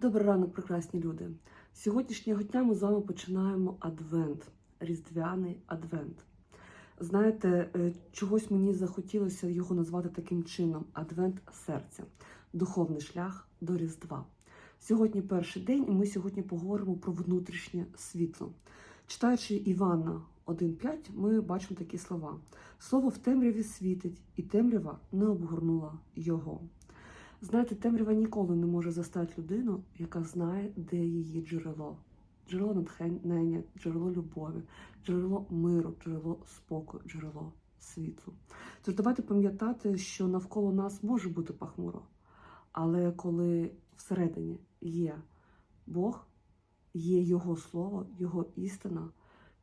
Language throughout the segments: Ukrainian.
Добрий ранок, прекрасні люди. З Сьогоднішнього дня ми з вами починаємо адвент, різдвяний адвент. Знаєте, е, чогось мені захотілося його назвати таким чином: адвент серця, духовний шлях до Різдва. Сьогодні перший день, і ми сьогодні поговоримо про внутрішнє світло. Читаючи Івана 1.5, ми бачимо такі слова: Слово в темряві світить, і темрява не обгорнула його. Знаєте, темрява ніколи не може застати людину, яка знає, де її джерело. Джерело натхнення, джерело любові, джерело миру, джерело спокою, джерело світлу. Тож давайте пам'ятати, що навколо нас може бути пахмуро, але коли всередині є Бог, є Його слово, Його істина,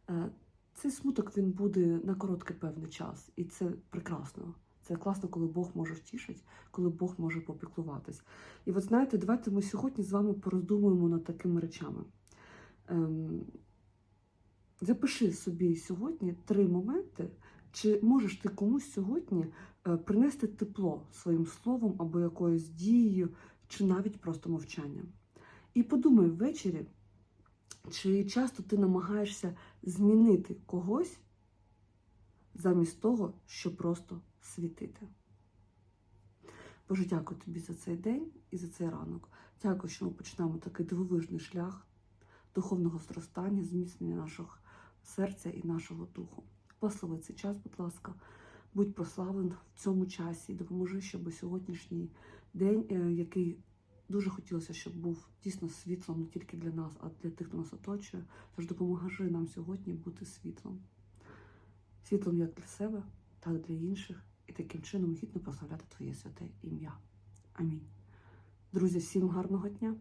е, цей смуток він буде на короткий певний час, і це прекрасно. Це класно, коли Бог може втішити, коли Бог може попіклуватись. І от знаєте, давайте ми сьогодні з вами пороздумуємо над такими речами. Ем, запиши собі сьогодні три моменти, чи можеш ти комусь сьогодні е, принести тепло своїм словом або якоюсь дією, чи навіть просто мовчанням. І подумай ввечері, чи часто ти намагаєшся змінити когось замість того, щоб просто світити. Боже, дякую тобі за цей день і за цей ранок. Дякую, що ми починаємо такий дивовижний шлях духовного зростання, зміцнення нашого серця і нашого духу. Благослови цей час, будь ласка, будь прославлен в цьому часі допоможи, щоб сьогоднішній день, е, який дуже хотілося, щоб був дійсно світлом не тільки для нас, а для тих, хто нас оточує. Тож допоможи нам сьогодні бути світлом. Світлом як для себе, так і для інших, і таким чином гідно прославляти Твоє святе ім'я. Амінь. Друзі, всім гарного дня!